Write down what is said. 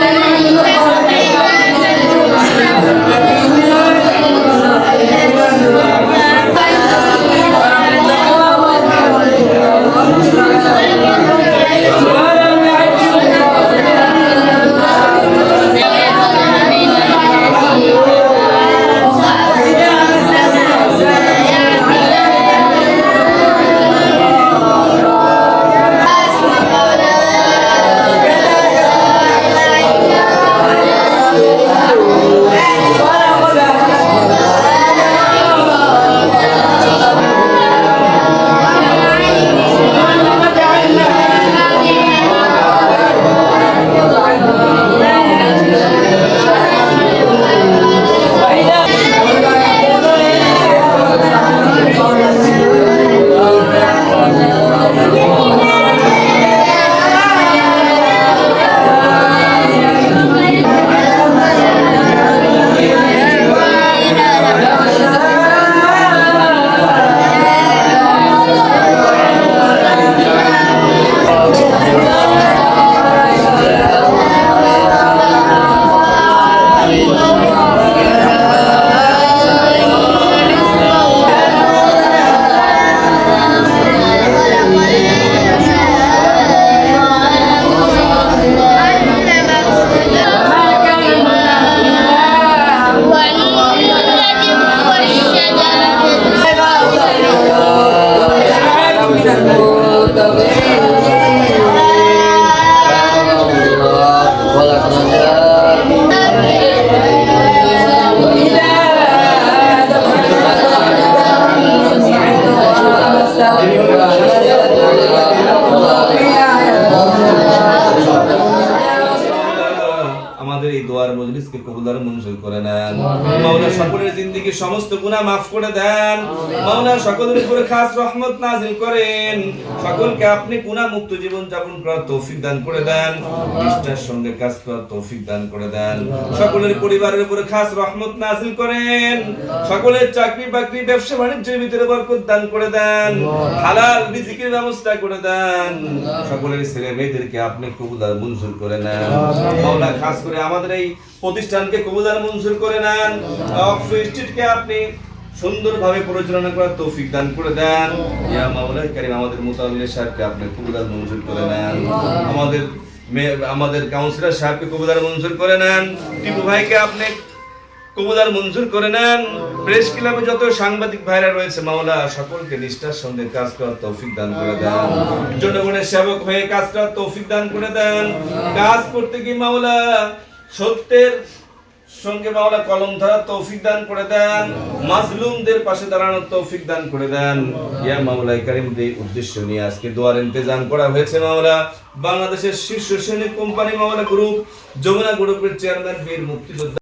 Thank you. আমাদের এই দোয়ার মজলিসকে কবুলার মঞ্জুর করে নেন মাওলা সকলের জিন্দেগি সমস্ত গুনাহ মাফ করে দেন। মাওলা সকলের উপরে খাস রহমত নাজিল করেন। সকলকে আপনি গুনাহ মুক্ত জীবন যাপন করার তৌফিক দান করে দেন। নিষ্ঠার সঙ্গে কাজ করার তৌফিক দান করে দেন। সকলের পরিবারের উপরে খাস রহমত নাজিল করেন। সকলের চাকরি বাকরি ব্যবসা বাণিজ্যের ভিতরে বরকত দান করে দেন। হালাল রিজিকের ব্যবস্থা করে দেন। সকলের ছেলে মেয়েদেরকে আপনি কবুলার মঞ্জুর করে নেন। মাওলা খাস করে আমাদের এই প্রতিষ্ঠানকে কবুলার মঞ্জুর করে নেন। স্ট্রিটকে আপনি সুন্দরভাবে পরিচালনা করার তৌফিক দান করে দেন। ইয়া কারীম, আমাদের সাহেবকে আপনি মঞ্জুর করে নেন। আমাদের আমাদের কাউন্সিলর সাহেবকে মঞ্জুর করে নেন। টিপু ভাইকে আপনি কবুলার মঞ্জুর করে নেন। প্রেস ক্লাবে যত সাংবাদিক ভাইরা রয়েছে, মাওলা সকলকে নিষ্ঠার সঙ্গে কাজ করার তৌফিক দান করে দেন। জনগণের সেবক হয়ে কাজ করার তৌফিক দান করে দেন। কাজ করতে গিয়ে মাওলা সত্যের সঙ্গে মাওলা কলম ধরার তৌফিক দান করে দেন, মাজলুমদের পাশে দাঁড়ানোর তৌফিক দান করে দেন। ইয়া মাওলা কারিমদের উদ্দেশ্য নিয়ে আজকে দোয়ার ইন্তজাম করা হয়েছে মাওলা। বাংলাদেশের শীর্ষ শ্রেণির কোম্পানি মাওলা গ্রুপ, যমুনা গ্রুপের চেয়ারম্যান বীর মুক্তিযোদ্ধা